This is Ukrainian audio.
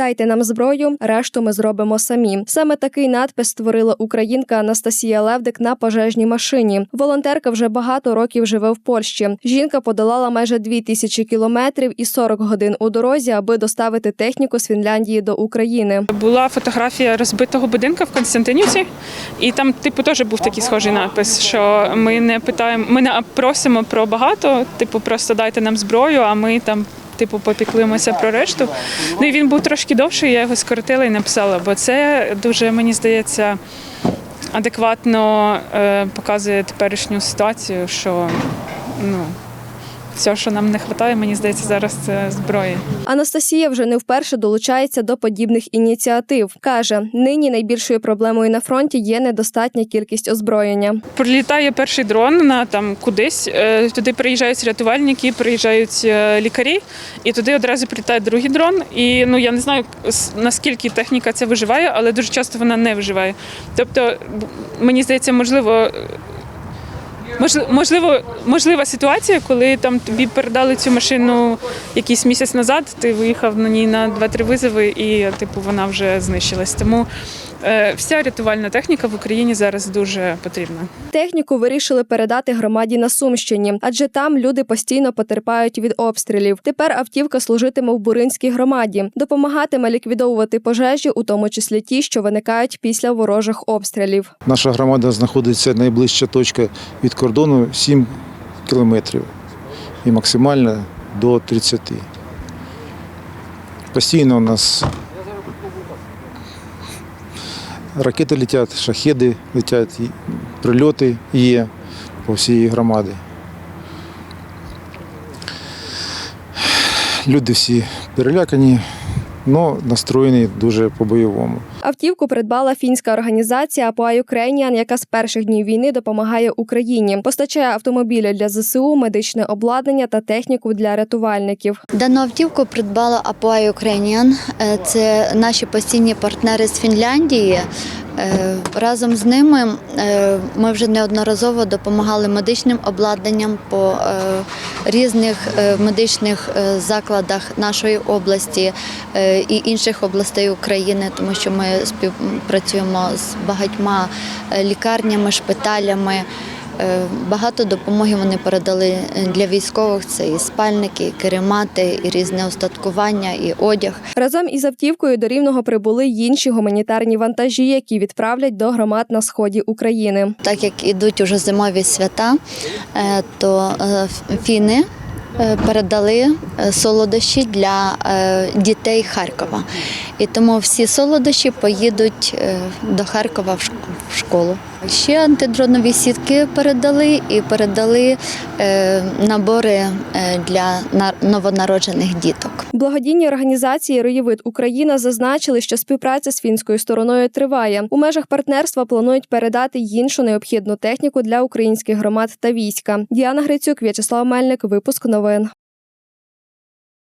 Дайте нам зброю, решту ми зробимо самі. Саме такий надпис створила українка Анастасія Левдик на пожежній машині. Волонтерка вже багато років живе в Польщі. Жінка подолала майже дві тисячі кілометрів і 40 годин у дорозі, аби доставити техніку з Фінляндії до України. Була фотографія розбитого будинку в Константинівці, і там, типу, теж був такий схожий напис, що ми не питаємо, ми не просимо про багато, типу, просто дайте нам зброю, а ми там. Типу, попіклимося про решту. Ну і він був трошки довший, я його скоротила і написала, бо це дуже, мені здається, адекватно е, показує теперішню ситуацію, що ну, все, що нам не вистачає, мені здається, зараз це зброї. Анастасія вже не вперше долучається до подібних ініціатив. каже, нині найбільшою проблемою на фронті є недостатня кількість озброєння. Прилітає перший дрон на там кудись. е, Туди приїжджають рятувальники, приїжджають е, лікарі, і туди одразу прилітає другий дрон. І ну я не знаю наскільки техніка це виживає, але дуже часто вона не виживає. Тобто, мені здається, можливо. Можли- Можливо, можлива ситуація, коли там тобі передали цю машину якийсь місяць назад, ти виїхав на ній на 2-3 визови, і типу вона вже знищилась. Тому вся рятувальна техніка в Україні зараз дуже потрібна. Техніку вирішили передати громаді на Сумщині, адже там люди постійно потерпають від обстрілів. Тепер автівка служитиме в Буринській громаді, допомагатиме ліквідовувати пожежі, у тому числі ті, що виникають після ворожих обстрілів. Наша громада знаходиться найближча точка від кордону 7 кілометрів і максимально до 30. Постійно у нас ракети летять, шахеди летять, прильоти є по всій громаді. Люди всі перелякані, але настроєні дуже по-бойовому. Автівку придбала фінська організація Apply Ukrainian, яка з перших днів війни допомагає Україні. Постачає автомобілі для ЗСУ, медичне обладнання та техніку для рятувальників. Дану автівку придбала Apply Ukrainian. Е, Це наші постійні партнери з Фінляндії. Е, Разом з ними е, ми вже неодноразово допомагали медичним обладнанням по різних медичних закладах нашої області і інших областей України, тому що ми співпрацюємо з багатьма е, лікарнями, шпиталями. Е, Багато допомоги вони передали е, для військових. Це і спальники, і керемати, і різне устаткування, і одяг. Разом із автівкою до рівного прибули й інші гуманітарні вантажі, які відправлять до громад на сході України. Так як ідуть уже зимові свята, то фіни передали е, солодощі для е, дітей Харкова. І тому всі солодощі поїдуть е, до Харкова в шк- в школу. Ще антидронові сітки передали і передали е, набори е, для на- новонароджених діток. Благодійні організації Роєвид Україна зазначили, що співпраця з фінською стороною триває. У межах партнерства планують передати іншу необхідну техніку для українських громад та війська. Діана Грицюк, В'ячеслав Мельник, випуск новин.